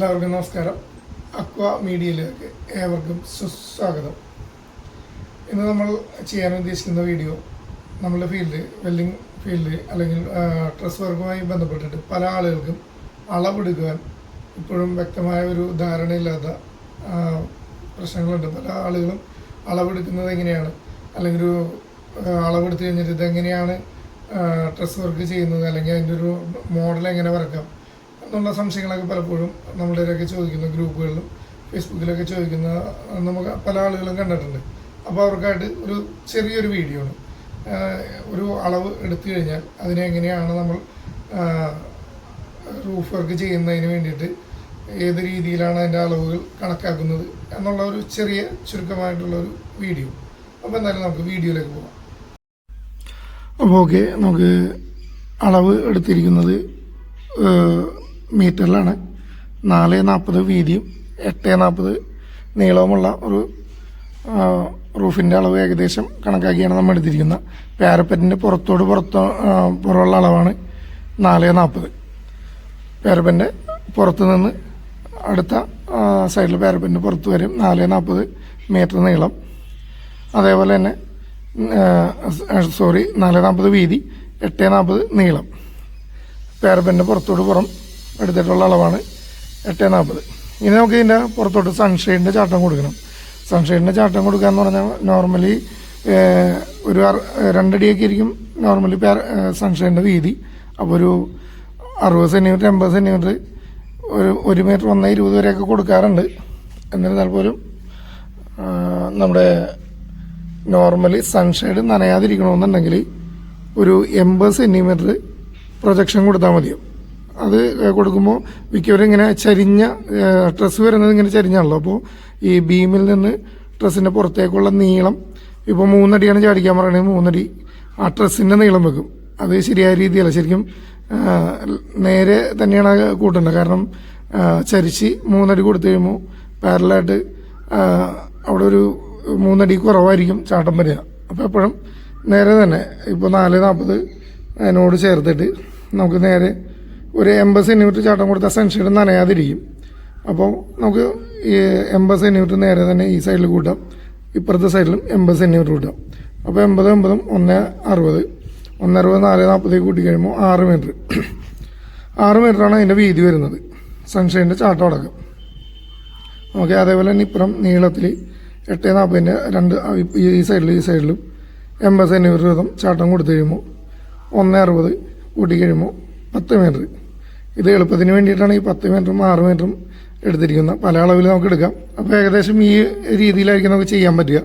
എല്ലാവർക്കും നമസ്കാരം. അക്വ മീഡിയയിലേക്ക് ഏവർക്കും സുസ്വാഗതം ഇന്ന് നമ്മൾ ചെയ്യാൻ ഉദ്ദേശിക്കുന്ന വീഡിയോ നമ്മളുടെ ഫീൽഡ് വെല്ലിംഗ് ഫീൽഡ് അല്ലെങ്കിൽ ഡ്രസ് വർക്കുമായി ബന്ധപ്പെട്ടിട്ട് പല ആളുകൾക്കും അളവെടുക്കുവാൻ ഇപ്പോഴും വ്യക്തമായ ഒരു ധാരണയില്ലാത്ത പ്രശ്നങ്ങളുണ്ട്. പല ആളുകളും അളവെടുക്കുന്നത് എങ്ങനെയാണ്? അല്ലെങ്കിൽ ഒരു അളവെടുത്ത് കഴിഞ്ഞിട്ട് ഇതെങ്ങനെയാണ് ഡ്രസ് വർക്ക് ചെയ്യുന്നത്? അല്ലെങ്കിൽ അതിന്റെ ഒരു മോഡൽ എങ്ങനെ വരക്കാം? എന്നുള്ള സംശയങ്ങളൊക്കെ പലപ്പോഴും നമ്മുടെയൊക്കെ ചോദിക്കുന്ന ഗ്രൂപ്പുകളിലും ഫേസ്ബുക്കിലൊക്കെ ചോദിക്കുന്ന നമുക്ക് പല ആളുകളും കണ്ടിട്ടുണ്ട്. അപ്പോൾ അവർക്കായിട്ട് ഒരു ചെറിയൊരു വീഡിയോ ആണ്. ഒരു അളവ് എടുത്തു കഴിഞ്ഞാൽ അതിനെ എങ്ങനെയാണ് നമ്മൾ റൂഫ് വർക്ക് ചെയ്യുന്നതിന് വേണ്ടിയിട്ട് ഏത് രീതിയിലാണ് അതിന്റെ അളവുകൾ കണക്കാക്കുന്നത് എന്നുള്ള ഒരു ചെറിയ ചുരുക്കമായിട്ടുള്ള ഒരു വീഡിയോ. അപ്പോൾ എന്തായാലും നമുക്ക് വീഡിയോയിലേക്ക് പോകാം. അപ്പോൾ ഓക്കെ നമുക്ക് അളവ് എടുത്തിരിക്കുന്നത് മീറ്ററിലാണ്. നാല് നാൽപ്പത് വീതിയും എട്ട് നാൽപ്പത് നീളവുമുള്ള ഒരു റൂഫിന്റെ അളവ് ഏകദേശം കണക്കാക്കിയാണ് നമ്മൾ എടുത്തിരിക്കുന്നത്. പാരപ്പറ്റിന്റെ പുറത്തോട് പുറത്തോ പുറമുള്ള അളവാണ് നാല് നാൽപ്പത് പാരപ്പന്റെ പുറത്ത് നിന്ന് അടുത്ത സൈഡിൽ പാരപ്പറ്റിന്റെ പുറത്ത് വരും നാല് നാൽപ്പത് മീറ്റർ നീളം. അതേപോലെ തന്നെ സോറി നാല് നാൽപ്പത് വീതി എട്ട് നാൽപ്പത് നീളം. പാരപ്പന്റെ പുറത്തോട് പുറം എടുത്തിട്ടുള്ള അളവാണ് എട്ട് നാൽപ്പത്. ഇനി നമുക്ക് ഇതിന്റെ പുറത്തോട്ട് സൺഷെയ്ഡിന്റെ ചാട്ടം കൊടുക്കണം. സൺഷെയ്ഡിന്റെ ചാട്ടം കൊടുക്കുക എന്ന് പറഞ്ഞാൽ നോർമലി ഒരു രണ്ടടിയൊക്കെ ആയിരിക്കും നോർമലി പേർ സൺഷെയ്ഡിന്റെ വീതി. അപ്പോൾ ഒരു അറുപത് സെന്റിമീറ്റർ എൺപത് സെന്റിമീറ്റർ ഒരു ഒരു മീറ്റർ ഒന്ന് ഇരുപത് വരെയൊക്കെ കൊടുക്കാറുണ്ട്. എന്നിരുന്നാൽ പോലും നമ്മുടെ നോർമലി സൺഷെയ്ഡ് നനയാതിരിക്കണമെന്നുണ്ടെങ്കിൽ ഒരു എൺപത് സെന്റിമീറ്റർ പ്രൊജക്ഷൻ കൊടുത്താൽ മതിയാവും. അത് കൊടുക്കുമ്പോൾ മിക്കവരും ഇങ്ങനെ ചരിഞ്ഞ ഡ്രസ്സ് വരുന്നത് ഇങ്ങനെ ചരിഞ്ഞാണല്ലോ. അപ്പോൾ ഈ ബീമിൽ നിന്ന് ഡ്രസ്സിന്റെ പുറത്തേക്കുള്ള നീളം ഇപ്പോൾ മൂന്നടിയാണ് ചാടിക്കാൻ പറയുന്നത്. മൂന്നടി ആ ഡ്രസ്സിന്റെ നീളം വെക്കും. അത് ശരിയായ രീതിയല്ല. ശരിക്കും നേരെ തന്നെയാണ് കൂട്ടേണ്ടത്. കാരണം ചരിച്ച് മൂന്നടി കൊടുത്തു കഴിയുമ്പോൾ പാരലായിട്ട് അവിടെ ഒരു മൂന്നടി കുറവായിരിക്കും ചാട്ടം വരിക. അപ്പോൾ എപ്പോഴും നേരെ തന്നെ. ഇപ്പോൾ നാല് നാൽപ്പത് അതിനോട് ചേർത്തിട്ട് നമുക്ക് നേരെ ഒരു എൺപത് സെന്റിമീറ്റർ ചാട്ടം കൊടുത്താൽ സെൻഷൻ നനയാതിരിക്കും. അപ്പോൾ നമുക്ക് ഈ എൺപത് സെന്റിമീറ്റർ നേരെ തന്നെ ഈ സൈഡിൽ കൂട്ടാം. ഇപ്പുറത്തെ സൈഡിലും എൺപത് സെന്റിമീറ്റർ കൂട്ടാം. അപ്പോൾ എൺപത് എൺപതും ഒന്ന് അറുപത്. ഒന്ന് അറുപത് നാല് നാൽപ്പത് കൂട്ടി കഴിയുമ്പോൾ ആറ് മീറ്റർ. ആറ് മീറ്ററാണ് അതിന്റെ വീതി വരുന്നത്. സൺഷൈന്റെ ചാട്ടം അടക്കം. ഓക്കെ അതേപോലെ തന്നെ ഇപ്പുറം നീളത്തിൽ എട്ട് നാൽപ്പതിന്റെ രണ്ട് ഈ സൈഡിലും ഈ സൈഡിലും എൺപത് സെന്റിമീറ്റർ വീതം ചാട്ടം കൊടുത്തു കഴിയുമ്പോൾ ഒന്ന് അറുപത് കൂട്ടി കഴിയുമ്പോൾ പത്ത് മീറ്റർ ഇത് എളുപ്പത്തിന് വേണ്ടിയിട്ടാണ് ഈ പത്ത് മീറ്ററും ആറ് മീറ്ററും എടുത്തിരിക്കുന്നത്. പല അളവിൽ നമുക്ക് എടുക്കാം. അപ്പോൾ ഏകദേശം ഈ രീതിയിലായിരിക്കും നമുക്ക് ചെയ്യാൻ പറ്റുക.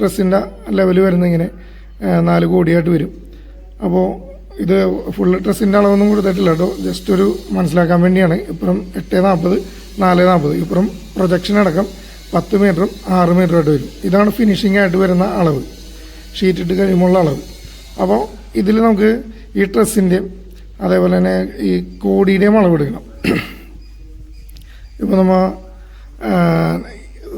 ഡ്രസ്സിന്റെ ലെവൽ വരുന്ന ഇങ്ങനെ നാല് കോടിയായിട്ട് വരും. അപ്പോൾ ഇത് ഫുൾ ഡ്രസ്സിന്റെ അളവൊന്നും കൊടുത്തിട്ടില്ല കേട്ടോ. ജസ്റ്റ് ഒരു മനസ്സിലാക്കാൻ വേണ്ടിയാണ്. ഇപ്പുറം എട്ട് നാൽപ്പത് നാല് നാൽപ്പത് ഇപ്പുറം പ്രൊജക്ഷൻ അടക്കം പത്ത് മീറ്ററും ആറ് മീറ്ററും ആയിട്ട് വരും. ഇതാണ് ഫിനിഷിംഗ് ആയിട്ട് വരുന്ന അളവ്. ഷീറ്റിട്ട് കഴിയുമ്പോൾ ഉള്ള അളവ്. അപ്പോൾ ഇതിൽ നമുക്ക് ഈ ഡ്രസ്സിന്റെയും അതേപോലെ തന്നെ ഈ കോടിയുടെയും അളവ് എടുക്കണം. ഇപ്പോൾ നമ്മൾ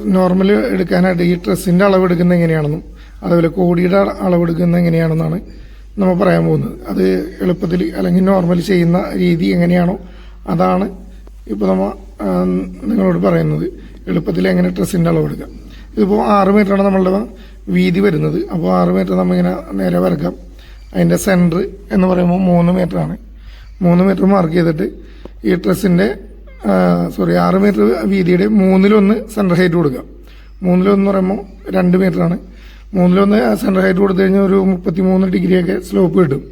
നോർമൽ എടുക്കാനായിട്ട് ഈ ഡ്രസ്സിന്റെ അളവ് എടുക്കുന്നത് എങ്ങനെയാണെന്നും അതേപോലെ കോടിയുടെ അളവ് എടുക്കുന്നത് എങ്ങനെയാണെന്നാണ് നമ്മൾ പറയാൻ പോകുന്നത്. അത് എളുപ്പത്തിൽ അല്ലെങ്കിൽ നോർമൽ ചെയ്യുന്ന രീതി എങ്ങനെയാണോ അതാണ് ഇപ്പോൾ നമ്മൾ നിങ്ങളോട് പറയുന്നത്. എളുപ്പത്തിൽ എങ്ങനെ ഡ്രസ്സിന്റെ അളവ് എടുക്കാം. ഇതിപ്പോൾ ആറ് മീറ്ററാണ് നമ്മളുടെ വീതി വരുന്നത്. അപ്പോൾ ആറ് മീറ്റർ നമ്മളിങ്ങനെ നേരെ വരക്കാം. അതിന്റെ സെന്റർ എന്ന് പറയുമ്പോൾ മൂന്ന് മീറ്ററാണ്. മൂന്ന് മീറ്റർ മാർക്ക് ചെയ്തിട്ട് ഈ ഡ്രസ്സിന്റെ സോറി ആറ് മീറ്റർ വീതിയുടെ മൂന്നിലൊന്ന് സെന്റർ ഹൈറ്റ് കൊടുക്കുക. മൂന്നിലൊന്ന് പറയുമ്പോൾ രണ്ട് മീറ്ററാണ് മൂന്നിലൊന്ന് സെന്റർ ഹൈറ്റ് കൊടുത്തു കഴിഞ്ഞാൽ ഒരു മുപ്പത്തി മൂന്ന് ഡിഗ്രിയൊക്കെ സ്ലോപ്പ് കിട്ടും.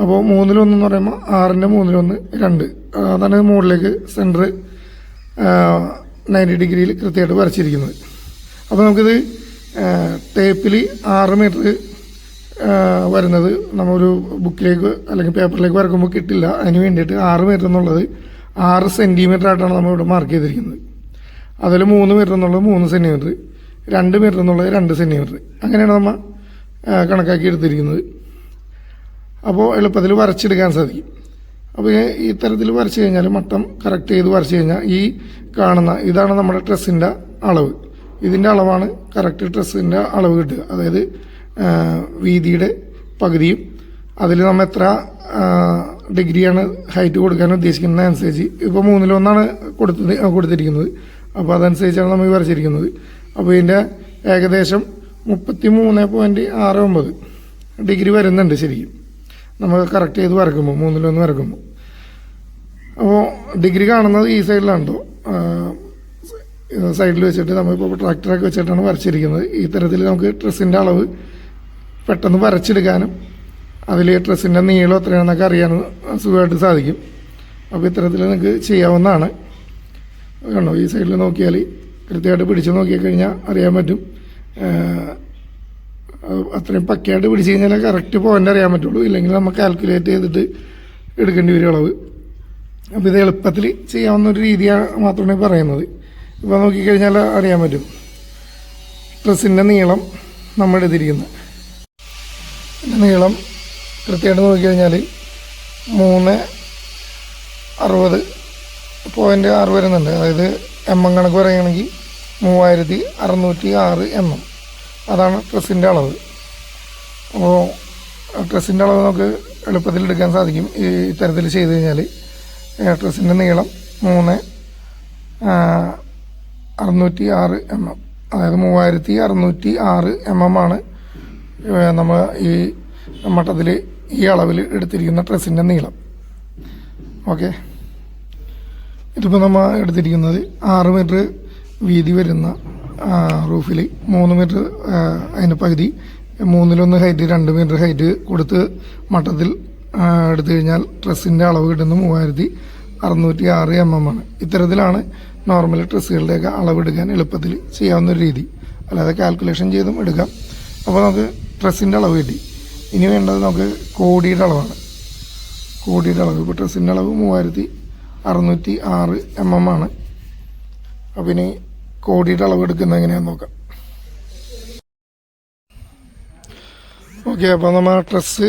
അപ്പോൾ മൂന്നിലൊന്ന് എന്ന് പറയുമ്പോൾ ആറിന്റെ മൂന്നിലൊന്ന് രണ്ട്. അതാണ് മുകളിലേക്ക് സെന്റർ നയന്റി ഡിഗ്രിയിൽ കൃത്യമായിട്ട് വരച്ചിരിക്കുന്നത്. അപ്പോൾ നമുക്കിത് ടേപ്പിൽ ആറ് മീറ്റർ വരുന്നത് നമ്മളൊരു ബുക്കിലേക്ക് അല്ലെങ്കിൽ പേപ്പറിലേക്ക് വരക്കുമ്പോൾ കിട്ടില്ല. അതിന് വേണ്ടിയിട്ട് ആറ് മീറ്റർ എന്നുള്ളത് ആറ് സെന്റിമീറ്റർ ആയിട്ടാണ് നമ്മൾ ഇവിടെ മാർക്ക് ചെയ്തിരിക്കുന്നത്. അതിൽ മൂന്ന് മീറ്റർ എന്നുള്ളത് മൂന്ന് സെന്റിമീറ്റർ രണ്ട് മീറ്റർ എന്നുള്ളത് രണ്ട് സെന്റിമീറ്റർ അങ്ങനെയാണ് നമ്മൾ കണക്കാക്കി എടുത്തിരിക്കുന്നത്. അപ്പോൾ എളുപ്പത്തിൽ വരച്ചെടുക്കാൻ സാധിക്കും. അപ്പോൾ ഈ ഇത്തരത്തിൽ വരച്ചു കഴിഞ്ഞാൽ മട്ടം കറക്റ്റ് ചെയ്ത് വരച്ചു കഴിഞ്ഞാൽ ഈ കാണുന്ന ഇതാണ് നമ്മുടെ ഡ്രസ്സിന്റെ അളവ്. ഇതിന്റെ അളവാണ് കറക്റ്റ് ഡ്രസ്സിന്റെ അളവ് കിട്ടുക. അതായത് വീതിയുടെ പകുതിയും. അതിൽ നമ്മൾ എത്ര ഡിഗ്രിയാണ് ഹൈറ്റ് കൊടുക്കാൻ ഉദ്ദേശിക്കുന്നത് അനുസരിച്ച് ഇപ്പോൾ മൂന്നിലൊന്നാണ് കൊടുത്തത് കൊടുത്തിരിക്കുന്നത്. അപ്പോൾ അതനുസരിച്ചാണ് നമ്മൾ വരച്ചിരിക്കുന്നത്. അപ്പോൾ ഇതിന്റെ ഏകദേശം മുപ്പത്തി മൂന്ന് പോയിന്റ് ആറ് ഒമ്പത് ഡിഗ്രി വരുന്നുണ്ട് ശരിക്കും. നമ്മൾ കറക്റ്റ് ചെയ്ത് വരക്കുമ്പോൾ മൂന്നിലൊന്ന് വരക്കുമ്പോൾ അപ്പോൾ ഡിഗ്രി കാണുന്നത് ഈ സൈഡിലാണല്ലോ സൈഡിൽ വെച്ചിട്ട് നമ്മളിപ്പോൾ ട്രാക്ടറൊക്കെ വെച്ചിട്ടാണ് വരച്ചിരിക്കുന്നത്. ഈ തരത്തിൽ നമുക്ക് ഡ്രസ്സിന്റെ അളവ് പെട്ടെന്ന് വരച്ചെടുക്കാനും അതിൽ ഡ്രസ്സിന്റെ നീളം എത്രയാണെന്നൊക്കെ അറിയാനും സുഖമായിട്ട് സാധിക്കും. അപ്പോൾ ഇത്തരത്തിൽ നിങ്ങൾക്ക് ചെയ്യാവുന്നതാണ്. കണ്ടോ? ഈ സൈഡിൽ നോക്കിയാൽ കൃത്യമായിട്ട് പിടിച്ച് നോക്കിക്കഴിഞ്ഞാൽ അറിയാൻ പറ്റും. അത്രയും പക്കയായിട്ട് പിടിച്ച് കഴിഞ്ഞാൽ കറക്റ്റ് പോയിന്റ് അറിയാൻ പറ്റുള്ളൂ. ഇല്ലെങ്കിൽ നമ്മൾ കാൽക്കുലേറ്റ് ചെയ്തിട്ട് എടുക്കേണ്ടി വരും അളവ്. അപ്പോൾ ഇത് എളുപ്പത്തിൽ ചെയ്യാവുന്ന ഒരു രീതിയാണ് മാത്രമേ പറയുന്നത്. ഇപ്പോൾ നോക്കിക്കഴിഞ്ഞാൽ അറിയാൻ പറ്റും. ഡ്രസ്സിന്റെ നീളം നമ്മൾ എടുത്തിരിക്കുന്നത് ഇതിന്റെ നീളം കൃത്യമായിട്ട് നോക്കിക്കഴിഞ്ഞാൽ മൂന്ന് അറുപത് പോയിന്റ് ആറ് വരുന്നുണ്ട്. അതായത് എം എം കണക്ക് പറയുകയാണെങ്കിൽ മൂവായിരത്തി അറുന്നൂറ്റി ആറ് എം എം അതാണ് ഡ്രസ്സിന്റെ അളവ്. അപ്പോൾ ഡ്രസ്സിന്റെ അളവ് നമുക്ക് എളുപ്പത്തിൽ എടുക്കാൻ സാധിക്കും. ഈ ഇത്തരത്തിൽ ചെയ്ത് കഴിഞ്ഞാൽ ഡ്രസ്സിന്റെ നീളം മൂന്ന് അറുന്നൂറ്റി ആറ് എം എം അതായത് മൂവായിരത്തി അറുന്നൂറ്റി ആറ് എം എം ആണ് നമ്മൾ ഈ മട്ടത്തിൽ ഈ അളവിൽ എടുത്തിരിക്കുന്ന ഡ്രസ്സിന്റെ നീളം. ഓക്കെ? ഇതിപ്പോൾ നമ്മൾ എടുത്തിരിക്കുന്നത് ആറ് മീറ്റർ വീതി വരുന്ന റൂഫിൽ മൂന്ന് മീറ്റർ അതിന് പകുതി മൂന്നിലൊന്ന് ഹൈറ്റ് രണ്ട് മീറ്റർ ഹൈറ്റ് കൊടുത്ത് മട്ടത്തിൽ എടുത്തു കഴിഞ്ഞാൽ ഡ്രസ്സിന്റെ അളവ് കിട്ടുന്നത് മൂവായിരത്തി അറുന്നൂറ്റി ആറ് എം എം ആണ്. ഇത്തരത്തിലാണ് നോർമൽ ഡ്രസ്സുകളുടെയൊക്കെ അളവെടുക്കാൻ എളുപ്പത്തിൽ ചെയ്യാവുന്ന ഒരു രീതി. അല്ലാതെ കാൽക്കുലേഷൻ ചെയ്തും എടുക്കാം. അപ്പോൾ നമുക്ക് ഡ്രസ്സിന്റെ അളവ് കിട്ടി. ഇനി വേണ്ടത് നമുക്ക് കോടിയുടെ അളവാണ്. കോടിയുടെ അളവ്. ഇപ്പോൾ ഡ്രസ്സിന്റെ അളവ് മൂവായിരത്തി അറുന്നൂറ്റി ആറ് എം എം ആണ്. അപ്പം ഇനി കോടിയുടെ അളവ് എടുക്കുന്നത് എങ്ങനെയാണെന്ന് നോക്കാം. ഓക്കെ അപ്പോൾ നമ്മൾ ഡ്രസ്സ്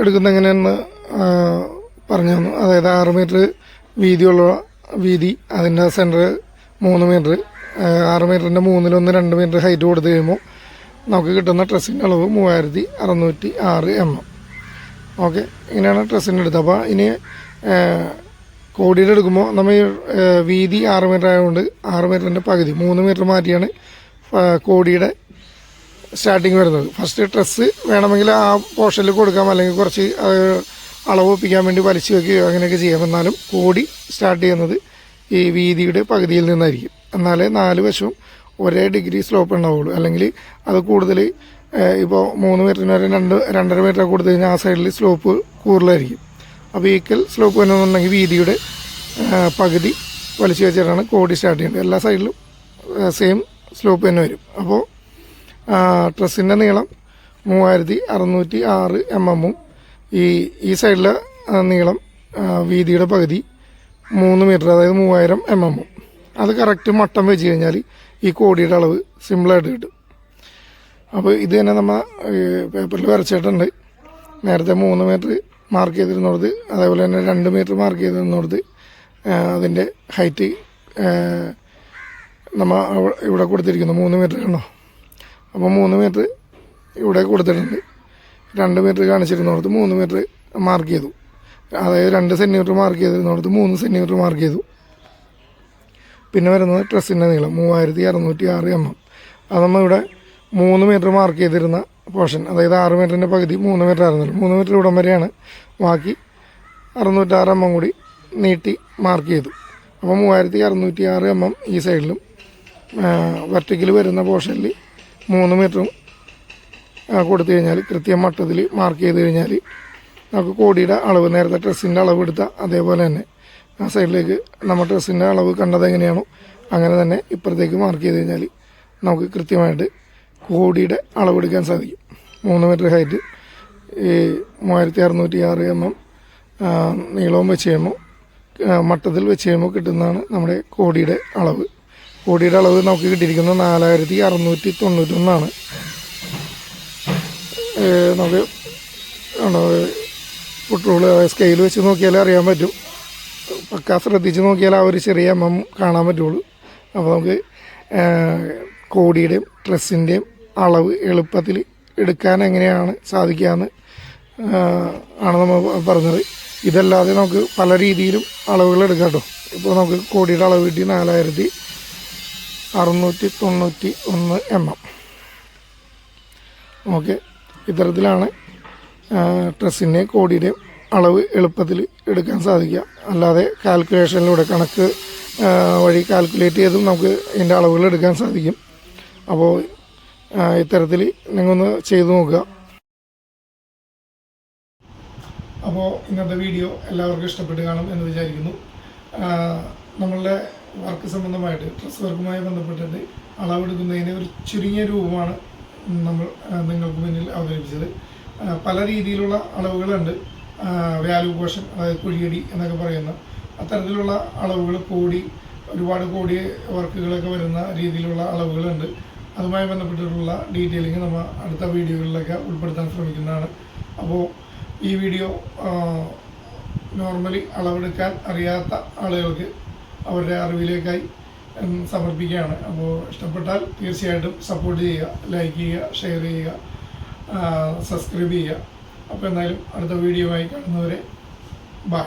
എടുക്കുന്നത് എങ്ങനെയാണെന്ന് പറഞ്ഞു തന്നു. അതായത് ആറ് മീറ്റർ വീതിയുള്ള വീതി അതിന്റെ സെന്റർ മൂന്ന് മീറ്റർ ആറ് മീറ്ററിന്റെ മൂന്നിലൊന്ന് രണ്ട് മീറ്റർ ഹൈറ്റ് കൊടുത്തു കഴിയുമ്പോൾ നമുക്ക് കിട്ടുന്ന ഡ്രസ്സിന്റെ അളവ് മൂവായിരത്തി അറുന്നൂറ്റി ആറ് എം. എം ഓക്കെ ഇങ്ങനെയാണ് ഡ്രസ്സിന്റെ എടുത്തത്. അപ്പോൾ ഇനി കോടിയുടെ എടുക്കുമ്പോൾ നമ്മൾ വീതി ആറ് മീറ്റർ ആയതുകൊണ്ട് ആറ് മീറ്ററിന്റെ പകുതി മൂന്ന് മീറ്റർ മാറ്റിയാണ് കോടിയുടെ സ്റ്റാർട്ടിങ് വരുന്നത്. ഫസ്റ്റ് ഡ്രസ്സ് വേണമെങ്കിൽ ആ പോർഷനിൽ കൊടുക്കാം അല്ലെങ്കിൽ കുറച്ച് അളവ് ഒപ്പിക്കാൻ വേണ്ടി വലിച്ചു വെക്കുകയോ അങ്ങനെയൊക്കെ ചെയ്യാം. എന്നാലും കോടി സ്റ്റാർട്ട് ചെയ്യുന്നത് ഈ വീതിയുടെ പകുതിയിൽ നിന്നായിരിക്കും. എന്നാലേ നാല് വശവും ഒരേ ഡിഗ്രി സ്ലോപ്പ് ഉണ്ടാവുള്ളൂ. അല്ലെങ്കിൽ അത് കൂടുതൽ ഇപ്പോൾ മൂന്ന് മീറ്ററിന് വരെ രണ്ട് രണ്ടര മീറ്റർ കൊടുത്തു കഴിഞ്ഞാൽ ആ സൈഡിൽ സ്ലോപ്പ് കൂടുതലായിരിക്കും. അപ്പോൾ ഈക്വൽ സ്ലോപ്പ് വരണമെന്നുണ്ടെങ്കിൽ വീതിയുടെ പകുതി വലിച്ചു വെച്ചിട്ടാണ് കോടി സ്റ്റാർട്ട് ചെയ്യേണ്ടത്. എല്ലാ സൈഡിലും സെയിം സ്ലോപ്പ് തന്നെ വരും. അപ്പോൾ ഡ്രസ്സിന്റെ നീളം മൂവായിരത്തി അറുന്നൂറ്റി ആറ് എം എമ്മും ഈ ഈ സൈഡിലെ നീളം വീതിയുടെ പകുതി മൂന്ന് മീറ്റർ അതായത് മൂവായിരം എം എമ്മും അത് കറക്റ്റ് മട്ടം വെച്ച് കഴിഞ്ഞാൽ ഈ കോടിയുടെ അളവ് സിമ്പിളായിട്ട് കിട്ടും. അപ്പോൾ ഇത് തന്നെ നമ്മൾ പേപ്പറിൽ വരച്ചിട്ടുണ്ട്. നേരത്തെ മൂന്ന് മീറ്റർ മാർക്ക് ചെയ്തിരുന്നോടത്ത് അതേപോലെ തന്നെ രണ്ട് മീറ്റർ മാർക്ക് ചെയ്തിരുന്നോടത്ത് അതിന്റെ ഹൈറ്റ് നമ്മൾ ഇവിടെ കൊടുത്തിരിക്കുന്നു. മൂന്ന് മീറ്റർ കണ്ടോ അപ്പോൾ മൂന്ന് മീറ്റർ ഇവിടെ കൊടുത്തിട്ടുണ്ട്. രണ്ട് മീറ്റർ കാണിച്ചിരുന്നോടത്ത് മൂന്ന് മീറ്റർ മാർക്ക് ചെയ്തു. അതായത് രണ്ട് സെന്റിമീറ്റർ മാർക്ക് ചെയ്തിരുന്നോടത്ത് മൂന്ന് സെന്റിമീറ്റർ മാർക്ക് ചെയ്തു. പിന്നെ വരുന്നത് ഡ്രസ്സിന്റെ നീളം മൂവായിരത്തി അറുന്നൂറ്റി ആറ് എം എം. അത് നമ്മളിവിടെ മൂന്ന് മീറ്റർ മാർക്ക് ചെയ്തിരുന്ന പോർഷൻ അതായത് ആറ് മീറ്ററിന്റെ പകുതി മൂന്ന് മീറ്റർ ആയിരുന്നല്ലോ. മൂന്ന് മീറ്റർ ഇവിടം വരെയാണ് ബാക്കി അറുന്നൂറ്റാറ് എം എം കൂടി നീട്ടി മാർക്ക് ചെയ്തു. അപ്പോൾ മൂവായിരത്തി അറുന്നൂറ്റി ആറ് എം എം ഈ സൈഡിലും വെർട്ടിക്കൽ വരുന്ന പോർഷനിൽ മൂന്ന് മീറ്ററും കൊടുത്തു കഴിഞ്ഞാൽ കൃത്യം മട്ടത്തിൽ മാർക്ക് ചെയ്ത് കഴിഞ്ഞാൽ നമുക്ക് കോടിയുടെ അളവ് നേരത്തെ ഡ്രസ്സിന്റെ അളവ് എടുത്ത അതേപോലെ തന്നെ. ആ സൈഡിലേക്ക് നമ്മൾ ഡ്രസ്സിന്റെ അളവ് കണ്ടത് എങ്ങനെയാണോ അങ്ങനെ തന്നെ ഇപ്പുറത്തേക്ക് മാർക്ക് ചെയ്ത് കഴിഞ്ഞാൽ നമുക്ക് കൃത്യമായിട്ട് കോടിയുടെ അളവെടുക്കാൻ സാധിക്കും. മൂന്ന് മീറ്റർ ഹൈറ്റ് ഈ മൂവായിരത്തി അറുന്നൂറ്റി ആറ് എം എം നീളവും വെച്ച് കഴിയുമ്പോൾ മട്ടത്തിൽ വെച്ച് കഴിയുമ്പോൾ കിട്ടുന്നതാണ് നമ്മുടെ കോടിയുടെ അളവ്. കോടിയുടെ അളവ് നമുക്ക് കിട്ടിയിരിക്കുന്നത് നാലായിരത്തി അറുന്നൂറ്റി തൊണ്ണൂറ്റൊന്നാണ്. നമുക്ക് പെട്രോൾ സ്കെയിൽ വെച്ച് നോക്കിയാലേ അറിയാൻ പറ്റും. പക്ക ശ്രദ്ധിച്ച് നോക്കിയാൽ ആ ഒരു ചെറിയ എം കാണാൻ പറ്റുള്ളൂ. അപ്പോൾ നമുക്ക് കോടിയുടെയും ഡ്രസ്സിന്റെയും അളവ് എളുപ്പത്തിൽ എടുക്കാൻ എങ്ങനെയാണ് സാധിക്കാമെന്ന് ഏഹ് ആണ് നമ്മൾ പറഞ്ഞത്. ഇതല്ലാതെ നമുക്ക് പല രീതിയിലും അളവുകൾ എടുക്കാം കേട്ടോ. ഇപ്പോൾ നമുക്ക് കോടിയുടെ അളവ് കിട്ടി നാലായിരത്തി അറുന്നൂറ്റി തൊണ്ണൂറ്റി ഒന്ന് എം എം ഓക്കെ. ഇത്തരത്തിലാണ് ഡ്രസ്സിന്റെയും കോടിയുടെ അളവ് എളുപ്പത്തിൽ എടുക്കാൻ സാധിക്കുക. അല്ലാതെ കാൽക്കുലേഷനിലൂടെ കണക്ക് വഴി കാൽക്കുലേറ്റ് ചെയ്തും നമുക്ക് ഇതിന്റെ അളവുകൾ എടുക്കാൻ സാധിക്കും. അപ്പോൾ ഇത്തരത്തിൽ നിങ്ങൊന്ന് ചെയ്തു നോക്കുക. അപ്പോൾ ഇന്നത്തെ വീഡിയോ എല്ലാവർക്കും ഇഷ്ടപ്പെട്ട് കാണും എന്ന് വിചാരിക്കുന്നു. നമ്മളുടെ വർക്ക് സംബന്ധമായിട്ട് ഡ്രസ് വർക്കുമായി ബന്ധപ്പെട്ടിട്ട് അളവെടുക്കുന്നതിന് ഒരു ചുരുങ്ങിയ രൂപമാണ് നമ്മൾ നിങ്ങൾക്ക് മുന്നിൽ അവതരിപ്പിച്ചത്. പല രീതിയിലുള്ള അളവുകളുണ്ട്. പോഷൻ അതായത് കുഴിയടി എന്നൊക്കെ പറയുന്ന അത്തരത്തിലുള്ള അളവുകൾ കൂടി ഒരുപാട് കോടി വർക്കുകളൊക്കെ വരുന്ന രീതിയിലുള്ള അളവുകളുണ്ട്. അതുമായി ബന്ധപ്പെട്ടിട്ടുള്ള ഡീറ്റെയിലിംഗ് നമ്മൾ അടുത്ത വീഡിയോകളിലൊക്കെ ഉൾപ്പെടുത്താൻ ശ്രമിക്കുന്നതാണ്. അപ്പോൾ ഈ വീഡിയോ നോർമലി അളവെടുക്കാൻ അറിയാത്ത ആളുകൾക്ക് അവരുടെ അറിവിലേക്കായി സമർപ്പിക്കുകയാണ്. അപ്പോൾ ഇഷ്ടപ്പെട്ടാൽ തീർച്ചയായിട്ടും സപ്പോർട്ട് ചെയ്യുക ലൈക്ക് ചെയ്യുക ഷെയർ ചെയ്യുക സബ്സ്ക്രൈബ് ചെയ്യുക. അപ്പോൾ എന്തായാലും അടുത്ത വീഡിയോ ആയി കാണുന്നവരെ ബൈ